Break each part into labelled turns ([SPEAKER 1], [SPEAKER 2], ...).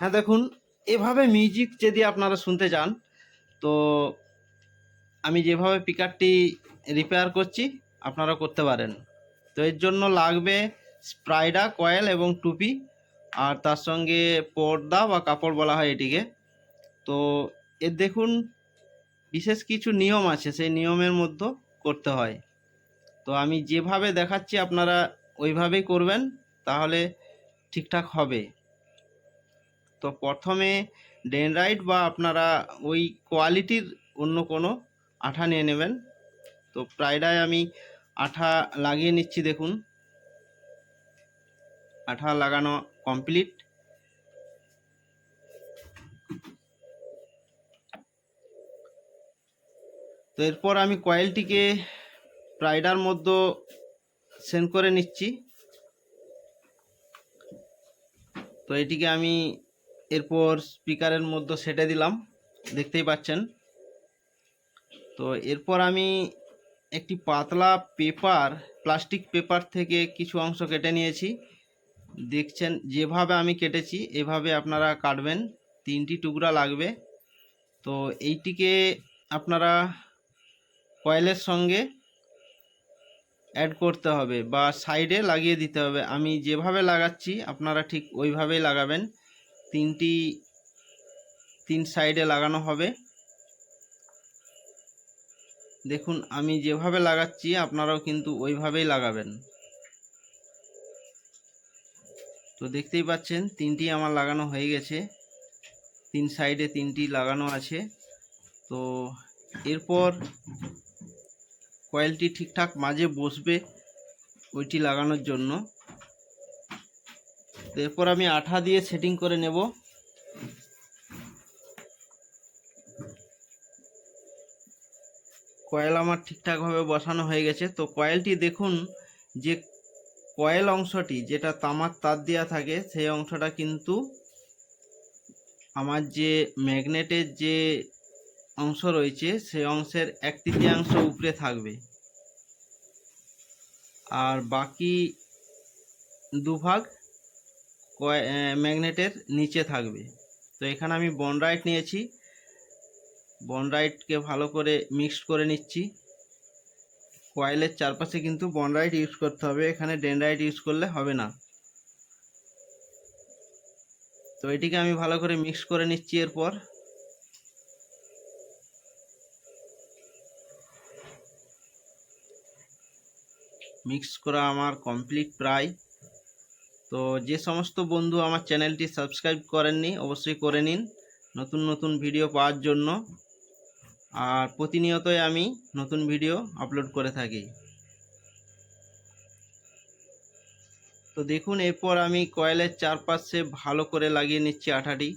[SPEAKER 1] হ্যাঁ দেখুন, এভাবে মিউজিক যদি আপনারা শুনতে চান, তো আমি যেভাবে পিকারটি রিপেয়ার করছি আপনারা করতে পারেন। তো এর জন্য লাগবে স্প্রাইডা, কয়েল এবং টুপি। আর তার সঙ্গে পর্দা বা কাপড় বলা হয় এটিকে। তো এর দেখুন, বিশেষ কিছু নিয়ম আছে, সেই নিয়মের মধ্যে করতে হয়। তো আমি যেভাবে দেখাচ্ছি, আপনারা ওইভাবেই করবেন, তাহলে ঠিকঠাক হবে। তো প্রথমে ডেনরাইট বা আপনারা ওই কোয়ালিটির অন্য কোনো আঠা নিয়ে নেবেন। তো প্রায়ডায় আমি আঠা লাগিয়ে নিচ্ছি দেখুন। আঠা লাগানো কমপ্লিট তো এরপর আমি কয়েলটিকে প্রাইডার মধ্যে সেন্ড করে নিচ্ছি। তো এটিকে আমি এরপর স্পিকারের মধ্যে সেটে দিলাম। দেখতেই পাচ্ছেন। তো এরপর আমি একটি পাতলা পেপার, প্লাস্টিক পেপার থেকে কিছু অংশ কেটে নিয়েছি। দেখছেন, যেভাবে আমি কেটেছি, এভাবে আপনারা কাটবেন। তিনটি টুকরা লাগবে। তো এইটিকে আপনারা কয়েলের সঙ্গে অ্যাড করতে হবে বা সাইডে লাগিয়ে দিতে হবে। আমি যেভাবে লাগাচ্ছি, আপনারা ঠিক ওইভাবেই লাগাবেন। তিনটি, তিন সাইডে লাগানো হবে। দেখুন, আমি যেভাবে লাগাচ্ছি, আপনারাও কিন্তু ওইভাবেই লাগাবেন। তো দেখতেই পাচ্ছেন, তিনটি আমার লাগানো হয়ে গেছে। তিন সাইডে তিনটি লাগানো আছে। তো এরপর কয়েলটি ঠিকঠাক মাঝে বসবে ওইটি লাগানোর জন্য। এরপর আমি আঠা দিয়ে সেটিং করে নেব। কয়েল আমার ঠিকঠাকভাবে বসানো হয়ে গেছে। তো কয়েলটি দেখুন, যে কয়েল অংশটি যেটা তামার তার দেওয়া থাকে, সেই অংশটা কিন্তু আমার যে ম্যাগনেটের যে অংশ রয়েছে, সেই অংশের এক তৃতীয়াংশ উপরে থাকবে। আর বাকি দুভাগ ম্যাগনেটের নিচে থাকবে। তো এখানে আমি বনরাইট নিয়েছি। বনরাইটকে ভালো করে মিক্সড করে নিচ্ছি। কয়েলের চারপাশে কিন্তু বনরাইট ইউজ করতে হবে, এখানে ডেনরাইট ইউজ করলে হবে না। তো এটিকে আমি ভালো করে মিক্স করে নিচ্ছি এরপর। মিক্স করা আমার কমপ্লিট প্রায়। তো যে সমস্ত বন্ধু আমার চ্যানেলটি সাবস্ক্রাইব করেননি, অবশ্যই করে নিন। নতুন নতুন ভিডিও পাওয়ার জন্য। আর প্রতিনিয়তই আমি নতুন ভিডিও আপলোড করে থাকি। তো দেখুন, এরপর আমি কয়েলের চারপাশে ভালো করে লাগিয়ে নিচ্ছি আঠাটি।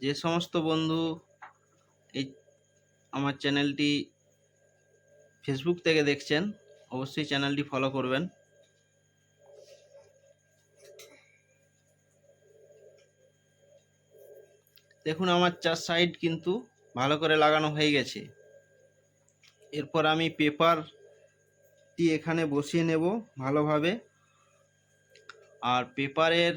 [SPEAKER 1] যে সমস্ত বন্ধু এই আমার চ্যানেলটি ফেসবুক থেকে দেখছেন, অবশ্যই চ্যানেলটি ফলো করবেন। দেখুন, আমার চার সাইড কিন্তু ভালো করে লাগানো হয়ে গেছে। এরপর আমি পেপারটি এখানে বসিয়ে নেব ভালোভাবে। আর পেপারের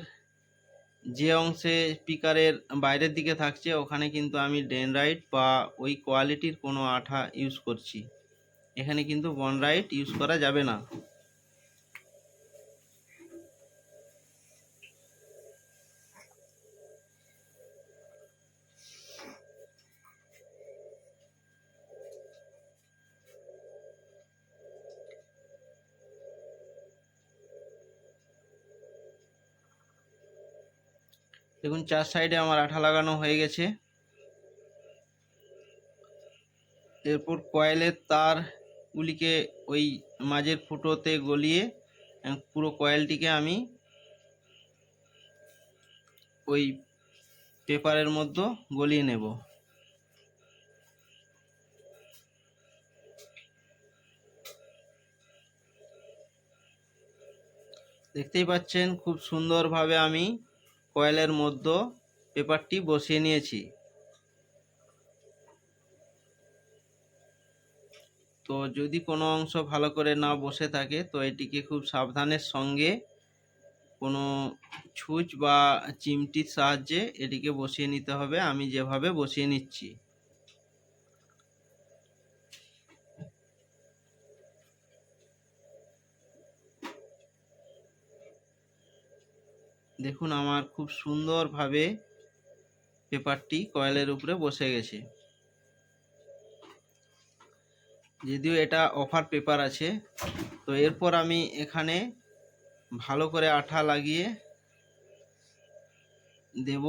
[SPEAKER 1] যে অংশে স্পিকারের বাইরের দিকে থাকছে, ওখানে কিন্তু আমি ডেনরাইট বা ওই কোয়ালিটির কোনো আঠা ইউজ করছি। এখানে কিন্তু বনরাইট ইউজ করা যাবে না। দেখুন, চার সাইডে আমার আঠা লাগানো হয়ে গেছে। এরপর কয়েলের তারগুলিকে ওই মাঝের ফুটোতে গলিয়ে পুরো কয়েলটিকে আমি ওই পেপারের মধ্যে গলিয়ে নেব। দেখতেই পাচ্ছেন, খুব সুন্দরভাবে আমি কয়েলের মধ্যে পেপারটি বসিয়ে নিয়েছি। তো যদি কোনো অংশ ভালো করে না বসে থাকে, তো এটিকে খুব সাবধানের সঙ্গে কোনো ছুঁচ বা চিমটির সাহায্যে এটিকে বসিয়ে নিতে হবে। আমি যেভাবে বসিয়ে নিচ্ছি। দেখুন, আমার খুব সুন্দরভাবে পেপারটি কয়েলের উপরে বসে গেছে। যদিও এটা অফার পেপার আছে তো এরপর আমি এখানে ভালো করে আঠা লাগিয়ে দেব।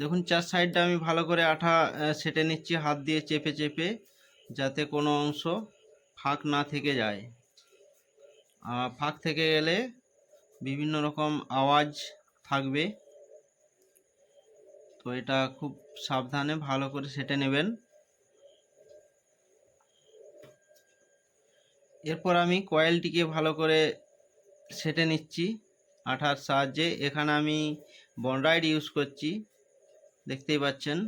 [SPEAKER 1] দেখুন চার সাইডটা আমি ভালো করে আঠা সেটে নিচ্ছি হাত দিয়ে চেপে চেপে যাতে কোনো অংশ ফাঁক না থেকে যায়। আহ, ফাঁক থেকে গেলে বিভিন্ন রকম আওয়াজ থাকবে। তো এটা খুব সাবধানে ভালো করে সেটে নেবেন। এরপর আমি কয়েলটিকে ভালো করে সেটে নিচ্ছি আঠার সাহায্যে। এখানে আমি বন্ডাইড ইউজ করছি। দেখতেই পাচ্ছেন।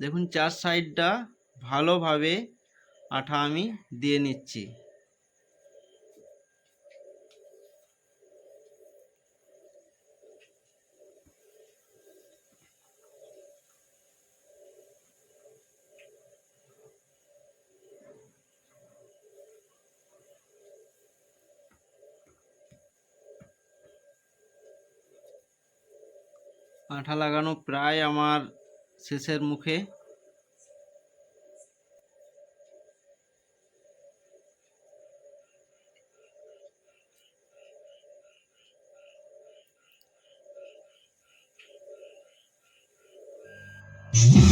[SPEAKER 1] দেখুন চার সাইডটা ভালোভাবে আঠা আমি দিয়ে নিচ্ছি। আঠা লাগানো প্রায় আমার শেষের মুখে। you